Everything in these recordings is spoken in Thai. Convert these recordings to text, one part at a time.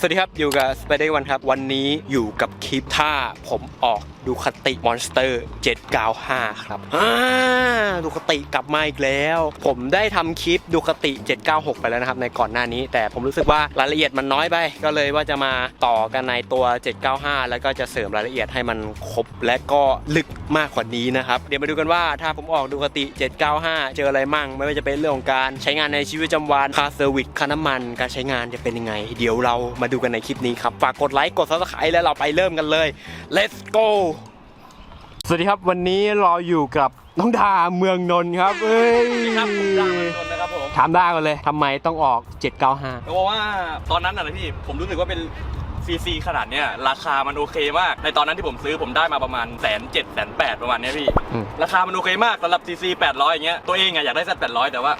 สวัสดีครับ อยู่กับ Spider วันครับ วันนี้อยู่กับคลิปถ้าผมออก ดูคติมอนสเตอร์795 ครับอ่าดูคติกลับมาอีกแล้ว ผมได้ทำคลิปดูคติ 796 ไปแล้วนะครับ ในก่อนหน้านี้ แต่ผมรู้สึกว่ารายละเอียดมันน้อยไป ก็เลยว่าจะมาต่อกันในตัว 795 แล้วก็จะเสริมรายละเอียดให้มันครบและก็ลึกมากกว่านี้นะครับ เดี๋ยวมาดูกันว่าถ้าผมออกดูคติ 795 เจออะไรมั่ง ไม่ว่าจะเป็นเรื่องของการใช้งานในชีวิตประจำวันค่าเซอร์วิสค่าน้ำมัน การใช้งานจะเป็นยังไง เดี๋ยวเรามาดูกันในคลิปนี้ครับ ฝากกดไลค์ กด subscribe แล้วเราไปเริ่มกันเลย let's go สวัสดีครับวันนี้เราอยู่กับน้องดาเมืองนนท์ครับเอ้ยครับผมดังนนท์นะครับผมถามด้าก่อนเลยทำไมต้องออก 795เพราะว่าตอนนั้นน่ะนะพี่ผมรู้สึกว่าเป็นซีซีขนาดเนี้ยราคามันโอเคมาก ในตอนนั้นที่ผมซื้อผมได้มาประมาณแสนเจ็ดแสนแปดประมาณเนี้ยพี่ อืม ราคามันโอเคมากสำหรับซีซีแปดร้อยอย่างเงี้ยตัวเองอะอยากได้แซดแปดร้อยแต่ว่า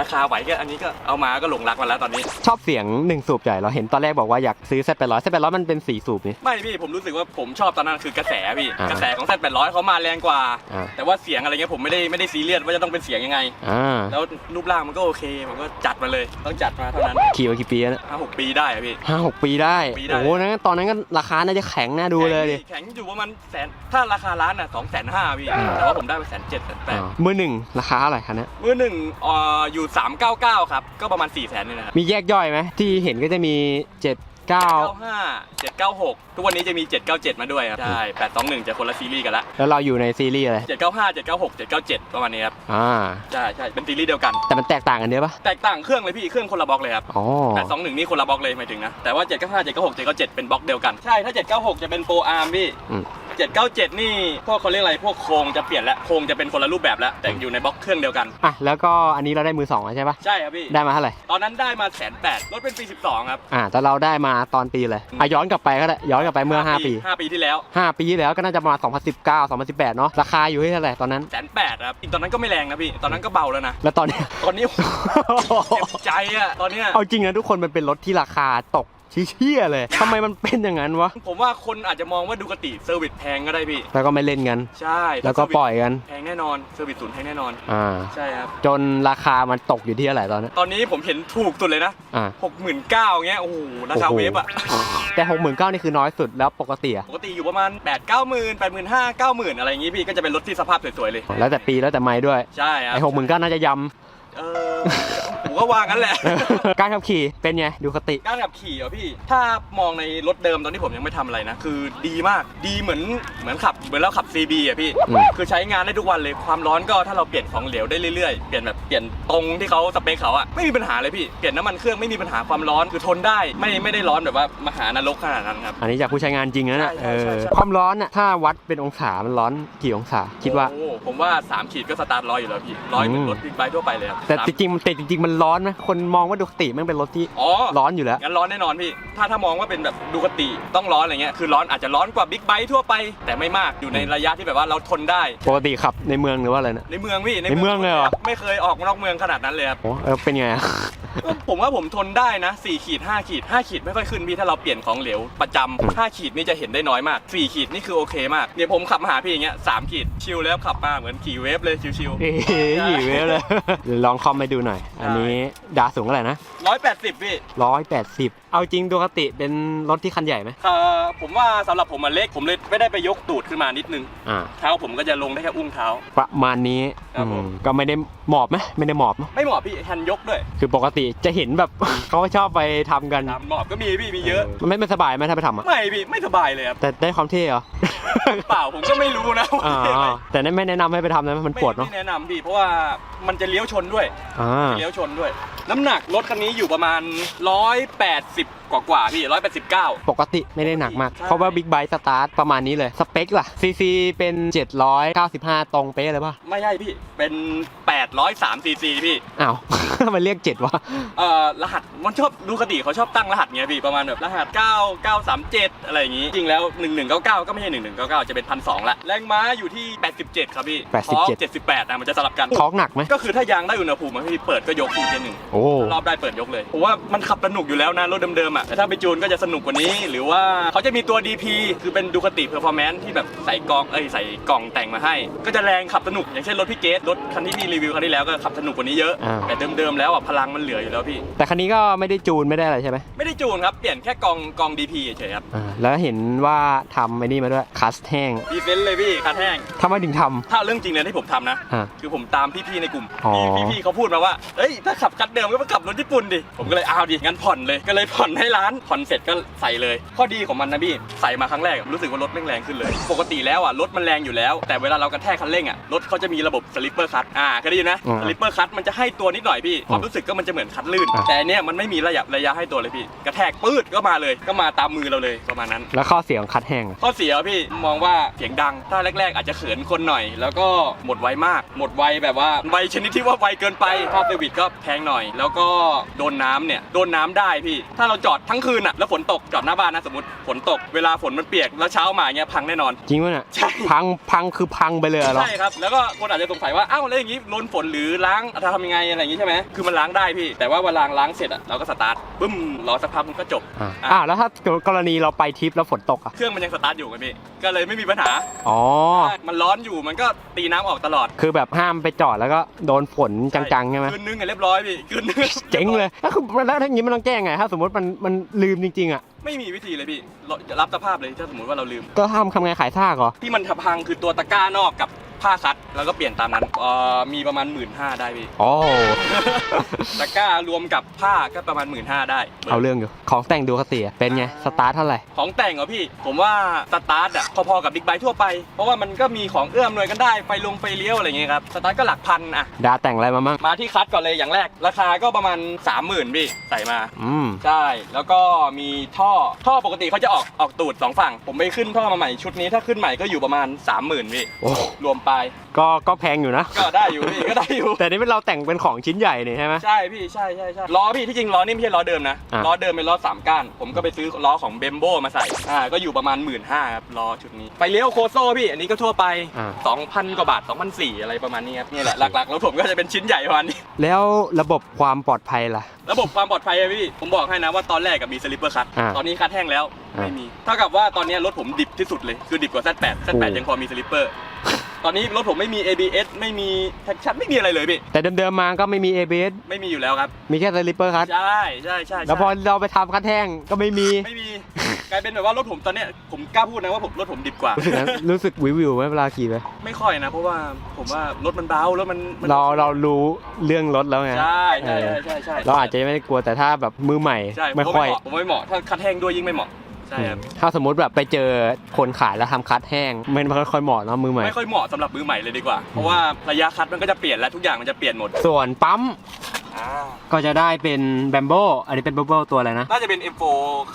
ราคาไหวก็อันนี้ก็เอามาก็หลงรักมันแล้วตอนนี้ ชอบเสียงหนึ่งสูบใหญ่เราเห็นตอนแรกบอกว่าอยากซื้อ Z800 Z800 มันเป็นสีสูบนี่ ไม่พี่ผมรู้สึกว่าผมชอบตอนนั้นคือกระแสพี่อ่ากระแสของแซดแปดร้อยเขามาแรงกว่า อ่า แต่ว่าเสียงอะไรเงี้ยผมไม่ได้ไม่ได้ซีเรียสว่าจะต้องเป็นเสียงยังไง อ่าแล้วรูปร่างมันก็โอเคผมก็จัดมาเลยต้องจัดมาเท่านั้นขี่มากี่ปีแล้วเนะห้าหกปีได้อะพี่ ห้าหกปีได้ปีได้ โอ้โหนั้นตอนนั้นก็ราคาน่าจะแข็งน่าดูเลยดิ แข็งอยู่ประมาณแสนถ้าราคาร้านอะสองแสนห้าพี่อืมแต่ว่าผมได้ไปแสนเจ็ดแสนแปด อ่ามือหนึ่งราคาเท่าไหร่คันเนี้ยมือหนึ่งเอ่ออยู่สามเก้าเก้าครับ ก็ประมาณสี่แสนนี่นะครับ มีแยกย่อยไหมที่เห็นก็จะมี 7 เก้าห้าเจ็ดเก้าหกทุกวันนี้จะมีเจ็ดเก้าเจ็ดมาด้วยครับ ใช่แปดสองหนึ่งจะคนละซีรีส์กันละ แล้วเราอยู่ในซีรีส์อะไรเจ็ดเก้าห้าเจ็ดเก้าหกเจ็ดเก้าเจ็ดประมาณนี้ครับ อ่า ใช่ใช่เป็นซีรีส์เดียวกัน แต่มันแตกต่างกันเยอะปะแตกต่างเครื่องเลยพี่ เครื่องคนละบล็อกเลยครับอ๋อแปดสองหนึ่งนี่คนละบล็อกเลยหมายถึงนะ แต่ว่าเจ็ดเก้าห้าเจ็ดเก้าหกเจ็ดเก้าเจ็ดเป็นบล็อกเดียวกัน ใช่ ถ้าเจ็ดเก้าหกจะเป็นโปรอาร์มพี่อืมเจ็ดเก้าเจ็ดนี่พวกเขาเรียกอะไรพวกโครงจะเปลี่ยนแล้วโครงจะเป็นคนละรูปแบบแล้วแต่อยู่ในบล็อกเครื่องเดียวกันอะแล้วก็อันนี้เราได้มือสองแล้วใช่ปะใช่ครับพี่ได้มาเท่าไหร่ตอนนั้นได้มาแสนแปดรถเป็นปี12ครับอ่าแต่เราได้มาตอนปีเลยอะย้อนกลับไปก็ได้ย้อนกลับไปเมื่อ 5 ปี 5 ปีที่แล้ว 5 ปีที่แล้วก็น่าจะประมาณ2019 2018เนาะราคาอยู่ที่เท่าไหร่ตอนนั้นแสนแปดครับอีกตอนนั้นก็ไม่แรงนะพี่ตอนนั้นก็เบาแล้วนะแล้วตอนเนี้ยตอนนี้เจ็บใจอะตอนเนี้ยเอาจริงนะทุกคนมันเป็นรถที่ราคาตก เชี่ยๆเลยทำไมมันเป็นอย่างนั้นวะ ผมว่าคนอาจจะมองว่าดูกติเซอร์วิสแพงก็ได้พี่ แล้วก็ไม่เล่นกัน ใช่แล้วก็ปล่อยกัน แพงแน่นอน เซอร์วิสศูนย์แพงแน่นอน อ่า ใช่ครับ จนราคามันตกอยู่ที่เท่าไหร่ตอนนั้นตอนนี้ผมเห็นถูกสุดเลยนะอ่า69,000เงี้ย โอ้โห ราคาโอ้โหเวฟอะแต่หกหมื่นเก้านี่คือน้อยสุดแล้วปกติอะปกติอยู่ประมาณ8 9 0 0 0 0 8 5 0 0 0 90,000อะไรอย่างงี้พี่ ก็จะเป็นรถที่สภาพสวยๆเลย แล้วแต่ปีแล้วแต่ไม้ด้วย ใช่ครับไอ้หกหมื่นเก้าน่าจะยเออผม ก็ว่างั้นแหละำการขับขี่เป็นไงดูคติ การขับขี่เหรอพี่ ถ้ามองในรถเดิมตอนที่ผมยังไม่ทำอะไรนะ คือดีมาก ดีเหมือนเหมือนขับเหมือนเราขับ CB อะพี่ อืม คือใช้งานได้ทุกวันเลย ความร้อนก็ถ้าเราเปลี่ยนของเหลวได้เรื่อยๆ เปลี่ยนแบบเปลี่ยนตรงที่เขาสเปคเขาอะไม่มีปัญหาเลยพี่ เปลี่ยนน้ำมันเครื่องไม่มีปัญหาความร้อน คือทนได้ ไม่ไม่ได้ร้อนแบบว่ามหานรกขนาดนั้นครับ อันนี้จากผู้ใช้งานจริงนะเนี่ยใช่เอใช่อใช่ ความร้อนน่ะถ้าวัดเป็นองศามันร้อนกี่องศาคิดว่า โอ้ผมว่า 3 ขีดก็สตาร์ทร้อยอยู่แล้วพี่ร้อยเหมือนรถบิ๊กไบค์ทั่วไปเลยครับแต่สาม จริงๆมันแต่จริงๆมันร้อนไหมคนมองว่าดูคติมันเป็นรถที่อ๋อร้อนอยู่แล้ว งั้นร้อนแน่นอนพี่ ถ้าถ้ามองว่าเป็นแบบดูกติต้องร้อนอะไรเงี้ย คือร้อนอาจจะร้อนกว่าบิ๊กไบค์ทั่วไป แต่ไม่มาก อยู่ในระยะที่แบบว่าเราทนได้ ปกติขับในเมืองหรือว่าอะไรนะ ในเมืองพี่ในเมืองเลยเหรอ ไม่เคยออกนอกเมืองขนาดนั้นเลยครับ โอ้เออเป็นไงอะก็ผมว่าผมทนได้นะ4ขีด5ขีด5ขีดไม่ค่อยขึ้นพี่ถ้าเราเปลี่ยนของเหลวประจำ5ขีดนี่จะเห็นได้น้อยมาก4ขีดนี่คือโอเคมากเนี่ยผมขับมาหาพี่อย่างเงี้ย3ขีดชิลแล้วขับมาเหมือนขี่เวฟเลยชิวเอ๊ะหยีเวฟเลยเดี๋ยวลองคอมไปดูหน่อย อันนี้ดาสูงเท่าไหร่นะๆ180พี่ร้อยแปดสิบเอาจริงดูคติเป็นรถที่คันใหญ่ไหมเอ่อผมว่าสำหรับผมมันเล็กผมเลยไม่ได้ไปยกตูดขึ้นมานิดนึง อ่า เท้าผมก็จะลงได้แค่อุ้งเท้า ประมาณนี้ครับผม อืมก็ไม่ได้หมอบไหมไม่ได้หมอบเนอะไม่เหมาะพี่ทันยกด้วยคือปกติจะเห็นแบบ เขาชอบไปทำกันตามหมอบก็มีพี่มีเยอะ มันไม่ไม่สบายไหมถ้าไปทำอะไม่พี่ไม่สบายเลยครับแต่ได้ความเท่เหรอ เปล่าผมก็ไม่รู้นะว่าอ่าเป็นอะไรแต่ไม่แนะนำให้ไปทำนะมันปวดเนาะไม่แนะนำพี่เพราะว่ามันจะเลี้ยวชนด้วยอ่า เลี้ยวชนด้วย น้ำหนักรถคันนี้อยู่ประมาณ 180 กว่ากว่าๆพี่189ปกติไม่ได้หนักมากใช่เพราะว่าบิ๊กไบค์สตาร์ทประมาณนี้เลย สเปคล่ะซีซีเป็น 795 ตรงเป๊ะเลยป่ะ ไม่ใช่พี่เป็น803ซีซีพี่อ้าว มันเรียก 7วะเอ่อรหัสมันชอบดูคติเขาชอบตั้งรหัสเงี้ยพี่ประมาณแบบรหัส 9 937 อะไรอย่างงี้ จริงแล้ว 1199 ก็ไม่ใช่ 1199 จะเป็น1,200ละแรงม้าอยู่ที่ 87 ครับพี่87พอ78นะมันจะสลับกันท้องหนักไหมก็คือถ้ายางได้อุณหภูมิอะพี่เปิดก็ยกทีเจนหนึ่งโอ้รอบได้เปิดยกเลยผมว่ามันขับสนุกอยู่แล้วนะรถเดิมๆอะอะแต่ถ้าไปจูนก็จะสนุกกว่านี้ หรือว่าเขาจะมีตัว DP คือเป็นดูคติเพอร์ฟอร์แมนซ์ที่แบบใส่กล่องเอ้ยใส่กล่องแต่งมาให้ ก็จะแรงขับสนุกอย่างเช่นรถพี่เกตรถคันที่พี่รีวิวครั้งที่แล้วก็ขับสนุกกว่านี้เยอะ อ่า แต่เดิมๆแล้วอะพลังมันเหลืออยู่แล้วพี่ แต่คันนี้ก็ไม่ได้จูนไม่ได้อะไรใช่ไหมไม่ได้จูนครับเปลี่ยนแค่กองกอง DP เฉยๆครับอ่าแล้วเห็นว่าทำไอ้นี่มาด้วยคัสแห้งดีเฟนส์เลยพี่คันแห้ง ทำไมถึงท ถ้าเรื่องจริงเลยที่ผมทำนะำอ่าคือผมตามพี่ๆในกลุ่มอ๋อพี่พี่ๆเขาพูดมาว่าเอ้ยถ้าขับคันเดิมก็มาขับรถญี่ปุ่นดิ ผมก็เลยเอาดิงั้นผ่อนเลยก็เลยผ่อนให้ร้านผ่อนเสร็จก็ใส่เลย ข้อดีของมันนะพี่ใส่มาครั้งแรกรู้สึกว่ารถแม่งแรงขึ้นเลย ปกติแล้วอะรถมันแรงอยู่แล้ว แต่เวลาเรากระแทกคันเร่งอะรถเขาจะมีระบบสลิปเปอร์คัตอ่าเคยได้ยินนะอืมสลิปเปอร์คัตมันจะให้ตัวนิดหน่อยพี่ความรู้สึกก็มันจะเหมือนคัดลื่นอะแต่อันเนี้ยมันไม่มีระยะระยะให้ตัวเลยพี่ กระแทกปืดก็มาเลยก็มาตามมือเราเลยประมาณนั้น แล้วข้อเสียของคัสแห้งอะข้อเสียพี่มองว่าเสียงดังถ้าแรก ๆ อาจจะเขินคนหน่อย แล้วก็หมดไวมาก หมดไวแบบว่าไวชนิดที่ว่าไวเกินไปค่าเซอร์วิสก็แพงหน่อย แล้วก็โดนน้ำเนี่ยโดนน้ำได้พี่ ถ้าเราจอดทั้งคืนอะแล้วฝนตกจอดหน้าบ้านนะสมมติฝนตกเวลาฝนมันเปียกแล้วเช้ามาเงี้ยพังแน่นอน จริงวะเนี่ยใช่ พังพังคือพังไปเลยเหรอ ใช่ครับแล้วก็คนอาจจะสงสัยว่าอ้าวแล้วอย่างงี้โดนฝนหรือล้างจะทำยังไงอะไรอย่างงี้ใช่ไหมคือมันล้างได้พี่ แต่ว่าเวลาล้างเสร็จอะเราก็สตาร์ทบึ้มรอสักพักมันก็จบ อ่าอะ อ่าแล้วถ้ากรณีเราไปทริปแล้วฝนตกอะ เครื่องมันยังสตาร์ทอยู่ไงพี่ก็เลยไม่มีปัญหาอ๋อ มันร้อนอยู่มันก็ตีน้ำออกตลอดคือแบบห้ามไปจอดแล้วก็โดนฝนจังๆใช่ไหมคืนนึงอะเรียบร้อยพี่คืนนึง เจ๋งเลยแล้วคือแล้วถ้าอย่างนี้มันต้องแก้ไงถ้าสมมติมันมันลืมจริงๆอะ ไม่มีวิธีเลยพี่เราจะรับสภาพเลยถ้าสมมติว่าเราลืม ก็ทำทำไงขายซากเหรอ ที่มันพังคือตัวตะกร้านอกกับ ผ้าคัดแล้วก็เปลี่ยนตามนั้นเอ่อมีประมาณหมื่นห้าได้พี่อ๋อตะกร้ารวมกับผ้าก็ประมาณหมื่นห้าได้ เอาเรื่องอยู่ ของแต่งดูคติอะเป็นไง สตาร์ทเท่าไหร่ ของแต่งเหรอพี่ ผมว่าสตาร์ทอะพอๆกับบิ๊กไบค์ทั่วไป เพราะว่ามันก็มีของเอื้อมหน่วยกันได้ ไฟลงไฟเลี้ยวอะไรเงี้ยครับ สตาร์ทก็หลักพันอะดาแต่งอะไรมามั่งมาที่คัดก่อนเลยอย่างแรก ราคาก็ประมาณ 30,000พี่ใส่มา อืม ใช่ แล้วก็มีท่อ ท่อปกติเขาจะออกออกตูดสองฝั่ง ผมไปขึ้นท่อมาใหม่ชุดนี้ถ้าขึ้นใหม่ก็อยู่ประมาณ 30,000พี่ โอ้ รวมไปลายก็ก็แพงอยู่นะ ก็ได้อยู่พี่ก็ได้อยู่ แต่นี่เป็นเราแต่งเป็นของชิ้นใหญ่นี่ใช่ไหม ใช่พี่ใช่ใช่ใช่ล้อพี่ที่จริงล้อนี่ไม่ใช่ล้อเดิมนะอะ ล้อเดิมเป็นล้อสามก้าน ผมก็ไปซื้อล้อของเบมโบมาใส่อ่าก็อยู่ประมาณหมื่นห้าครับล้อชุดนี้ ไปเลี้ยวโคโซ่พี่อันนี้ก็ทั่วไป อ่า 2,000 กว่าบาท2,004อะไรประมาณนี้ครับนี่แหละหลักๆแล้วผมก็จะเป็นชิ้นใหญ่ประมาณนี้ แล้วระบบความปลอดภัยล่ะ ระบบความปลอดภัยอะพี่ ผมบอกให้นะว่าตอนแรกกับมีสลิปเปอร์คัตอ่าตอนนี้คัดแห้งแล้ว อ่าไม่มี เท่ากับว่าตอนนี้รถผมดิบที่สุดเลย คือดิบกว่า Z8 Z8 โอ้ ยังพอมีสลิปเปอร์ ตอนนี้รถผมไม่มี ABS ไม่มีแท็กชั่นไม่มีอะไรเลยพี่ แต่เดิมๆมาก็ไม่มี ABS ไม่มีอยู่แล้วครับ มีแค่สลิปเปอร์คัทใช่ใช่ใช่ใช่แล้วพอเราไปทำคัทแท่งก็ไม่มี ไม่มี กลายเป็นแบบว่ารถผมตอนเนี้ยผมกล้าพูดนะว่าผมรถผมดิบกว่ารู้สึกนะรู้สึกวิววิวไหมเวลาขี่ไปไม่ค่อยนะ เพราะว่าผมว่ารถมันเบารถมันมันเราเรารู้เรื่องรถแล้วไง ใช่ใช่ใช่ใช่ใช่เราอาจจะไม่ได้กลัวแต่ถ้าแบบมือใหม่ ใช่ไม่ผมค่อยเหมาะผมไม่เหมาะถ้าคัดแห้งด้วยยิ่งไม่เหมาะ ใช่ครับ ถ้าสมมติแบบไปเจอคนขายแล้วทำคัทแห้งไม่ไม่ค่อยเหมาะเนาะมือใหม่ ไม่ค่อยเหมาะสำหรับมือใหม่เลยดีกว่า เพราะว่าระยะคัดมันก็จะเปลี่ยนแล้วทุกอย่างมันจะเปลี่ยนหมด ส่วนปั๊ม ก็จะได้เป็นแบมโบอันนี้เป็นแบมโบตัวอะไรนะ น่าจะเป็น M4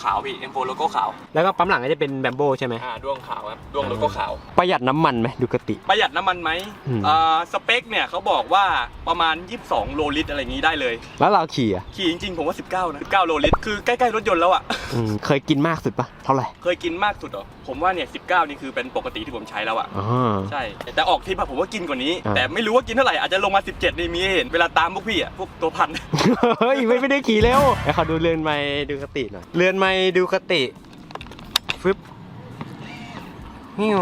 ขาวพี่ M4 โลโก้ขาวแล้วก็ปั๊มหลังก็จะเป็นแบมโบใช่ไหมอ่าดวงขาวครับดวงโลโก้ขาว ประหยัดน้ำมันไหมดูกติ ประหยัดน้ำมันไหมอืม อ่าสเปคเนี่ยเขาบอกว่าประมาณ 22 โลลิตรอะไรอย่างนี้ได้เลย แล้วเราขี่อะขี่จริงๆ ผมว่า 19 นะ 19 โลลิตร คือใกล้ๆ รถยนต์แล้วอะ อืมเคยกินมากสุดปะเท่าไหร่เคยกินมากสุดเหรอ ผมว่าเนี่ย 19 นี่คือเป็นปกติที่ผมใช้แล้วอะ อ๋อ ใช่ แต่ออกทริปอะผมว่ากินกว่านี้ อ่า แต่ไม่รู้ว่ากินเท่าไหร่ อาจจะลงมา 17 นี่มีให้เห็น เวลาตามพวกพี่อะพวกตัวพัน เฮ้ยไม่ไม่ได้ขี่เร็วให้เขาดูเรือนไม้ดูคติหน่อย เรือนไม้ดูคติฟึบฮิว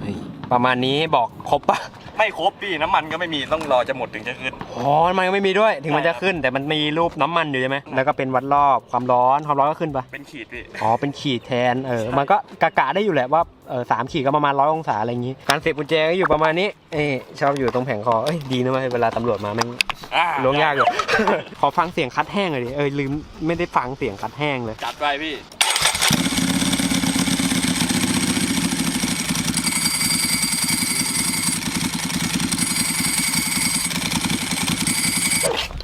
เฮ้ยประมาณนี้บอกครบปะ ไม่ครบพี่น้ำมันก็ไม่มีต้องรอจะหมดถึงจะขึ้น อ๋อมันไม่มีด้วยถึงมันจะขึ้น แต่มันมีรูปน้ำมันอยู่ใช่ไหมแล้วก็เป็นวัดรอบความร้อนความร้อนก็ขึ้นปะเป็นขีดพี่ อ๋อเป็นขีดแทนเออใช่มันก็กะกะได้อยู่แหละว่าเออสามขีดก็ประมาณร้อยองศาอะไรอย่างงี้ การเสียบกุญแจก็อยู่ประมาณนี้เอ้ยชอบอยู่ตรงแผงคอเอ้ยดีนะเว้ยเวลาตำรวจมาแม่ง อ่าล้วงยากอยู่ ขอฟังเสียงคัดแห้งเลยดิเออลืมไม่ได้ฟังเสียงคัดแห้งเลย จัดไปพี่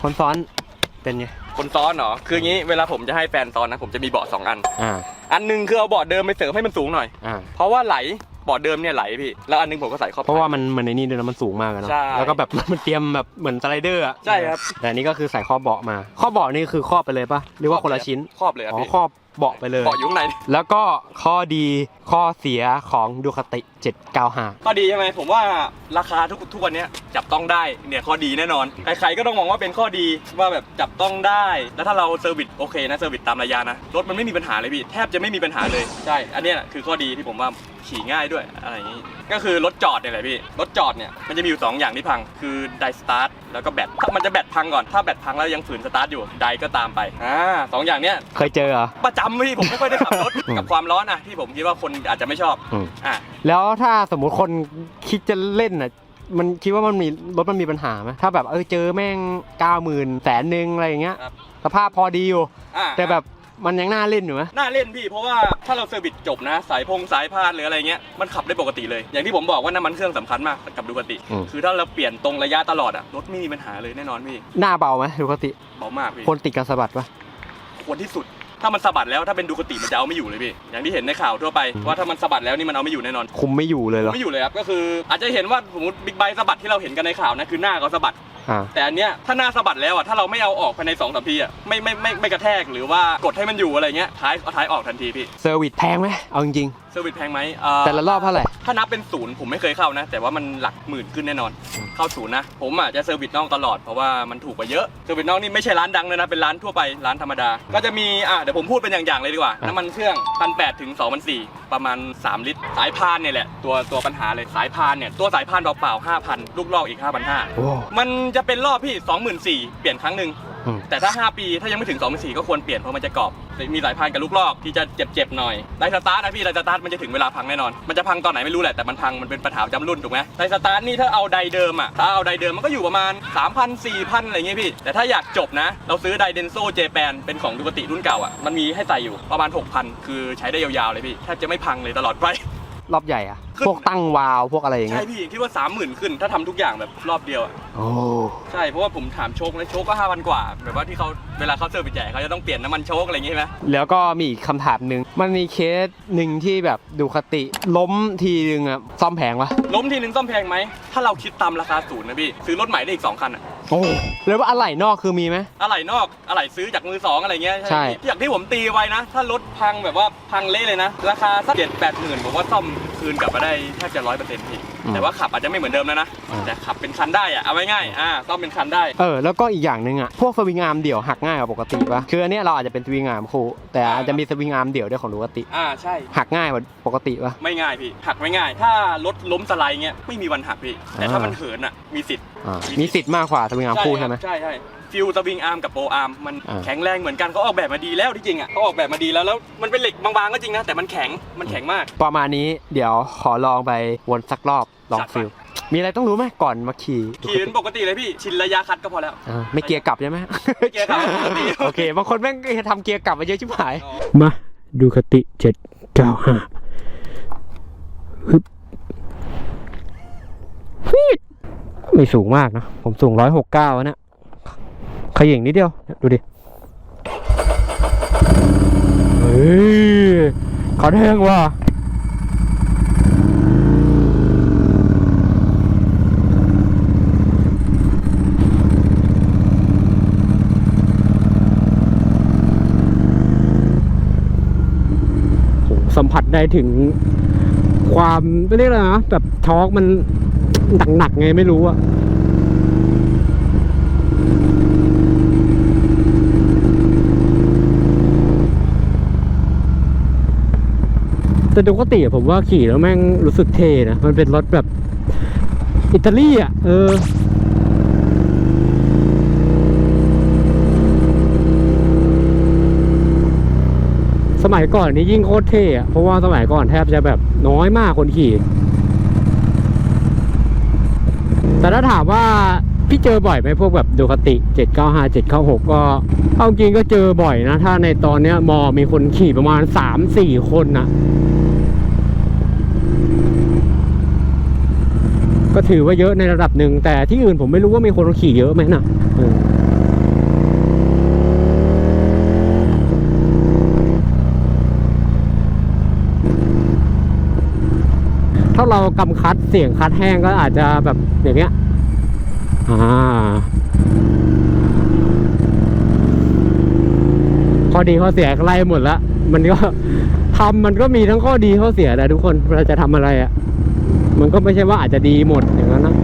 ทนซ้อนเป็นไง คนซ้อนเหรอ คืองี้เวลาผมจะให้แฟนซ้อนนะ ผมจะมีเบาะสองอัน อ่า อันหนึงคือเอาเบาะเดิมไปเสริมให้มันสูงหน่อย อ่า เพราะว่าไหลเบาะเดิมเนี่ยไหลพี่ แล้วอันหนึงผมก็ใส่ข้อเพราะว่ามันมันในนี่ด้วยนะมันสูงมากอะเนาะ ใช่แล้วก็แบบ มันเตรียมแบบเหมือนสไลเดอร์อะใช่ครับ แต่อันนี้ก็คือใส่ข้อเบาะมา ข้อเบาะนี่คือครอบไปเลยปะหรือว่าคนละชิ้น ครอบเลยครับอ๋อพี่ ครอบเบาะไปเลย เบาะอยู่ข้างในแล้วก็ข้อดีข้อเสียของดูคาติ795ข้อดีใช่ไหมผมว่าราคาทุกทุกวันเนี้ยจับต้องได้เนี่ยข้อดีแน่นอน ใครๆก็ต้องมองว่าเป็นข้อดีว่าแบบจับต้องได้ แล้วถ้าเราเซอร์วิสโอเคนะเซอร์วิสตามระยะนะรถมันไม่มีปัญหาเลยพี่แทบจะไม่มีปัญหาเลยใช่อันเนี้ยคือข้อดีที่ผมว่าขี่ง่ายด้วยอะไรอย่างนี้ก็คือรถจอดเนี่ยแหละพี่ รถจอดเนี่ยมันจะมีอยู่สองอย่างที่พัง คือไดสตาร์ทแล้วก็แบต ถ้ามันจะแบตพังก่อน ถ้าแบตพังแล้วยังฝืนสตาร์ทอยู่ไดก็ตามไป อ่าสองอย่างเนี้ย เคยเจอเหรอ ประจำพี่ผมไม่ค่อยได้ขับรถอืมกับความร้อนนะที่ผมคิดว่าคนอาจจะไม่ชอบอืม อะแล้วถ้าสมมุติคนคิดจะเล่นน่ะ มันคิดว่ามันมีรถมันมีปัญหาไหมถ้าแบบเออเจอแม่งเก้าหมื่นแสนหนึ่งอะไรอย่างเงี้ยครับสภาพพอดีอยู่ อะแต่แบบมันยังน่าเล่นอยู่ไหม น่าเล่นพี่เพราะว่าถ้าเราเซอร์วิสจบนะ สายพงสายพานหรืออะไรเงี้ยมันขับได้ปกติเลย อย่างที่ผมบอกว่าน้ำมันเครื่องสำคัญมากกับดูกติ อืม คือถ้าเราเปลี่ยนตรงระยะตลอดอะรถไม่มีปัญหาเลยแน่นอนพี่หน้าเบาไหมดูคติ เบามากพี่คนติดกับสะบัดปะ ควรที่สุด ถ้ามันสะบัดแล้วถ้าเป็นดูกติมันจะเอาไม่อยู่เลยพี่อย่างที่เห็นในข่าวทั่วไปอืมว่าถ้ามันสะบัดแล้วนี่มันเอาไม่อยู่แน่นอนคุมไม่อยู่เลยเหรอไม่อยู่เลยครับก็คืออาจจะเห็นว่าสมมติบิ๊กไบค์สะบัดที่เราเห็นกันในข่าวนะคือหน้าเขาสะบัด อ่า แต่อันเนี้ยถ้าหน้าสะบัดแล้วอะถ้าเราไม่เอาออกภายใน2องสามทีอะไม่ไม่ไม่ไม่กระแทกหรือว่ากดให้มันอยู่อะไรเงี้ยท้ายเอาท้ายออกทันทีพี่เซอร์วิสแพงไหมเอาจริงเซอร์วิสแพงไหมเอ่อ ๆแต่ละรอบเท่าไหร่ ถ้านับเป็นศูนย์ผมไม่เคยเข้านะ แต่ว่ามันหลักหมื่นขึ้นแน่นอนอืมเข้าศูนย์นะ ผมอะจะเซอร์วิสนอกตลอดเพราะว่ามันถูกกว่าเยอะเซอร์วิสนอกนี่ไม่ใช่ร้านดังเลยนะ เป็นร้านทั่วไปร้านธรรมดา ก็จะมีอะเดี๋ยวผมพูดเป็นอย่างๆเลยดีกว่าน้ำมันเครื่องพันแปดถึงสองพันสี่ประมาณ 3 ลิตร สายพานเนี่ยแหละ ตัวตัวปัญหาเลยสายพานเนี่ยตัวสายพานเปล่าๆห้าพันลูกลอกอีกห้าพันห้า โอ้ มันจะเป็นรอบพี่ 24,000 เปลี่ยนครั้งหนึ่ง อืม แต่ถ้า 5 ปีถ้ายังไม่ถึง 24,000 ก็ควรเปลี่ยนเพราะมันจะกรอบ มีสายพานกับลูกลอกที่จะเจ็บๆหน่อยไดสตาร์ทนะพี่ไดสตาร์ทมันจะถึงเวลาพังแน่นอน มันจะพังตอนไหนไม่รู้แหละแต่มันพังมันเป็นปัญหาประจำรุ่นถูกไหมไดสตาร์ทนี่ถ้าเอาไดเดิมอะถ้าเอาไดเดิมมันก็อยู่ประมาณ 3,000 4,000อะไรเงี้ยพี่ แต่ถ้าอยากจบนะ เราซื้อไดเดนโซเจแปนเป็นของดูกติรุ่นเก่าอะมันมีให้ใส่อยู่ประมาณ 6,000 คือใช้ได้ยาวๆเลยพี่แทบจะไม่พังเลยตลอดไป รอบใหญ่อะขึ้น พวกตั้งวาล์วพวกอะไรอย่างใช่เงี้ยพี่คิดว่า30,000ขึ้น ถ้าทำทุกอย่างแบบรอบเดียวอะโอ้ใช่เพราะว่าผมถามโชคแล้วโชคก็5,000กว่าแบบว่าที่เขาเวลาเขาเซอร์วิสใหญ่เขาจะต้องเปลี่ยนน้ำมันโชคอะไรอย่างงี้ใช่ไหมแล้วก็มีอีกคำถามหนึ่งมันมีเคสหนึ่งที่แบบดูคติ ล้มทีนึงอะซ่อมแพงวะล้มทีนึงซ่อมแพงไหมถ้าเราคิดตามราคาศูนย์นะพี่ซื้อรถใหม่ได้อีก2คันอะ โอ้แล้วว่าอะไหล่นอกคือมีไหม อะไหล่นอกอะไหล่ซื้อจากมือสองอะไรเงี้ยใช่พี่อย่างที่ผมตีไว้นะ ถ้ารถพังแบบว่าพังเละเลยนะ ราคาสักเจ็ดแปดหมื่นผมว่าซ่อมคืนกลับมาได้แทบจะร้อยเปอร์เซ็นต์พี่แต่ว่าขับอาจจะไม่เหมือนเดิมแล้วนะอืมแต่ขับเป็นคันได้อะเอาไว้ง่ายอ่าซ่อมเป็นคันได้ เออแล้วก็อีกอย่างหนึ่งอะพวกสวิงอาร์มเดี่ยวหักง่ายกว่าปกติปะคืออันเนี้ยเราอาจจะเป็นสวิงอาร์มคู่แต่อาจจะมีสวิงอาร์มเดี่ยวด้วยของดูคติ อ่าใช่ หักง่ายกว่าปกติปะ ไม่ง่ายพี่หักไม่ง่าย ถ้ารถล้มสไลด์เงี้ยไม่มีวันหักพี่แต่ถ้าอ่ามั มันเหินอะมีสิทธิ์ อ่ามีสิทธิ์มากกว่าสวิงอาร์มคู่ใช่ไหม ใช่ใช่ฟิวสวิงอาร์มกับโปรอาร์มมันอ่า แข็งแรงเหมือนกันเขาออกแบบมาดีแล้วที่จริงอะเขาออกแบบมาดีแล้วแล้วมันเป็นเหล็กบางๆก็จริงนะแต่มันแข็งมันแข็งมาก ประมาณนี้เดี๋ยวขอลองไปวนสักรอบลองจัดไป ฟิลมีอะไรต้องรู้ไหมก่อนมาขี่ดูขี่เป็นปกติเลยพี่ชินระยะคัดก็พอแล้ว อ่าไม่เกียร์กลับใช่ไหมไม่เกียร์กลับปกติ โอเคบางคนแม่งทำเกียร์กลับมาเยอะชิบหายอ๋อมาดูคติเจ็ดเก้าห้า ไม่สูงมากนะ ผมสูงร้อยหกเก้านะขย่งนิดเดียว ดูดิเฮ้ยเขาแทงว่ะสัมผัสได้ถึงความไม่เรียกอะไรนะแบบทอร์กมัน หนักๆไงไม่รู้อะแต่ปกติอะผมว่าขี่แล้วแม่งรู้สึกเทนะ มันเป็นรถแบบ อิตาลีอะ เออสมัยก่อนนี้ยิ่งโคตรเท่อะเพราะว่าสมัยก่อนแทบจะแบบน้อยมากคนขี่ แต่ถ้าถามว่าพี่เจอบ่อยไหมพวกแบบดูคติ 795 796 ก็เอาจริงก็เจอบ่อยนะ ถ้าในตอนเนี้ยมอมีคนขี่ประมาณ 3-4 คนนะก็ถือว่าเยอะในระดับหนึ่งแต่ที่อื่นผมไม่รู้ว่ามีคนขี่เยอะไหมนะเออถ้าเรา กำคัดเสียงคัดแห้งก็อาจจะแบบอย่างเงี้ยอ่าข้อดีข้อเสียไล่หมดล้วมันก็ทำมันก็มีทั้งข้อดีข้อเสียนะทุกคนเวลาจะทำอะไรอะ่ะ มันก็ไม่ใช่ว่าอาจจะดีหมดอย่างนั้นนะ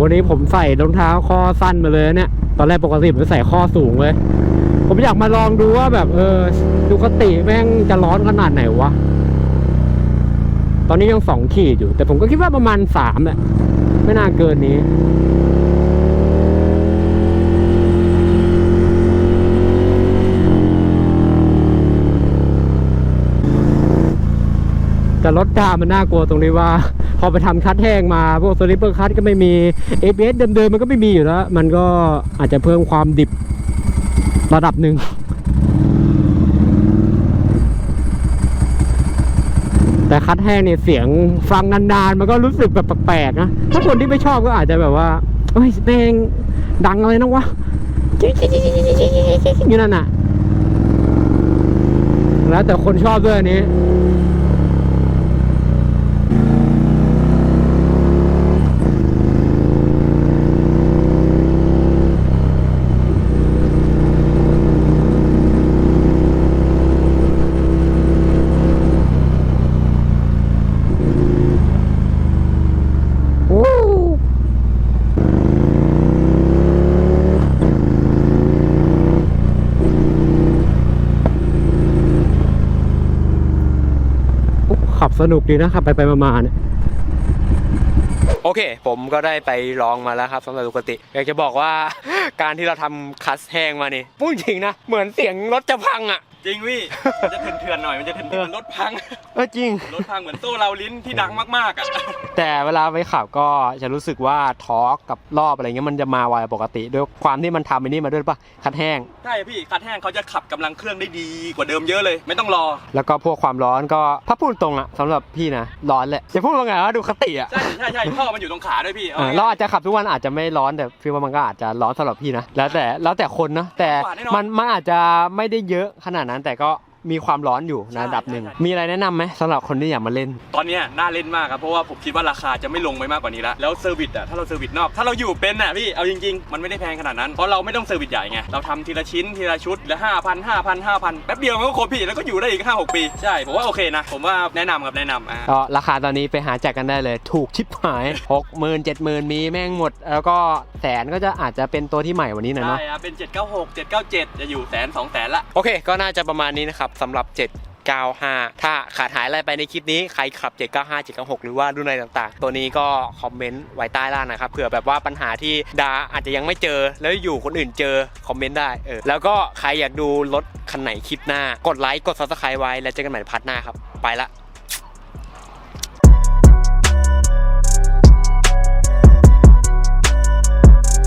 วันนี้ผมใส่รองเท้าข้อสั้นมาเลยเนี่ย ตอนแรกปกติผมใส่ข้อสูงเลย ผมอยากมาลองดูว่าแบบเออดูคติแม่งจะร้อนขนาดไหนวะ ตอนนี้ยังสองขีดอยู่ แต่ผมก็คิดว่าประมาณสามแหละไม่น่าเกินนี้แต่รถดามันน่ากลัวตรงนี้ว่า พอไปทำคัดแห้งมา พวกสลิปเปอร์คัดก็ไม่มี ABS เดิมๆมันก็ไม่มีอยู่แล้ว มันก็อาจจะเพิ่มความดิบ ระดับหนึ่งแต่คัดแห้งเนี่ยเสียงฟังนานๆ มันก็รู้สึกแบบแปลกๆนะถ้าคนที่ไม่ชอบก็อาจจะแบบว่าเฮ้ยเพลงดังอะไรนะวะอยู่นั่นน่ะ แล้วแต่คนชอบด้วยอันนี้ โอ้ ขับสนุกดีนะครับไปไปมาๆเนี่ยโอเค ผมก็ได้ไปลองมาแล้วครับสำหรับปกติอยากจะบอกว่า การที่เราทำคัสแห้งมานี่พูดจริงนะ เหมือนเสียงรถจะพังอะ จริงพี่มันจะเถื่อนๆหน่อยมันจะเถื่อนๆรถพังเออจริง รถพังเหมือนโซ่เราลิ้นที่ดังมากๆอะแต่เวลาไปขับก็จะรู้สึกว่าทอร์กกับรอบอะไรเงี้ยมันจะมาไวปกติ ด้วยความที่มันทำไอ้นี่มาด้วยปะคัดแห้ง ใช่พี่คัดแห้งเขาจะขับกำลังเครื่องได้ดีกว่าเดิมเยอะเลย ไม่ต้องรอ แล้วก็พวกความร้อนก็ถ้าพูดตรงอะสำหรับพี่นะร้อนแหละจะพูดว่าไงว่าดูคติอะใช่ใช่ใช่ท่อมันอยู่ตรงขาด้วยพี่เออเราอาจจะขับทุกวันอาจจะไม่ร้อนแต่พี่ว่ามันก็อาจจะร้อนสำหรับพี่นะแล้วแต่แล้วแต่คนนะแต่มันมันอาจจะไม่ได้เยอะขนาดนั้นแต่ก็ มีความร้อนอยู่ในระดับหนึ่ง มีอะไรแนะนำไหมสำหรับคนที่อยากมาเล่น ตอนเนี้ยน่าเล่นมากครับเพราะว่าผมคิดว่าราคาจะไม่ลงไปมากกว่านี้แล้วแล้วเซอร์วิสอะถ้าเราเซอร์วิสนอกถ้าเราอยู่เป็นอะพี่เอาจริงๆ มันไม่ได้แพงขนาดนั้นเพราะเราไม่ต้องเซอร์วิสใหญ่ไงเราทำทีละชิ้นทีละชุดละห้าพันห้าพันห้าพันแป๊บเดียวมันก็ครบพี่แล้วก็อยู่ได้อีกห้าหกปีใช่ผมว่าโอเคนะผมว่าแนะนำครับแนะนำอะก็ราคาตอนนี้ไปหาแจกกันได้เลย ถูกชิบหายหกหมื่นเจ็ดหมื่นมีแม่งหมด แล้วก็แสนก็จะอาจจะเป็นตัวที่ใหม่กวันนี้หน่อยเนาะ ใช่ครับเป็น 796 797 จะอยู่แสนสองแสนละ โอเค ก็น่าจะประมาณนี้นะครับสำหรับ 795 ถ้าขาดหายอะไรไปในคลิปนี้ใครขับ 795 796 หรือว่ารุ่นอะไรต่างๆ ตัวนี้ก็คอมเมนต์ไว้ใต้ล่างนะครับเผื่อแบบว่าปัญหาที่ดาอาจจะยังไม่เจอ แล้วอยู่คนอื่นเจอคอมเมนต์ได้เออแล้วก็ใครอยากดูรถคันไหนคลิปหน้า กดไลค์กด subscribe ไว้แล้วเจอกันใหม่ในพาร์ทหน้าครับไปละ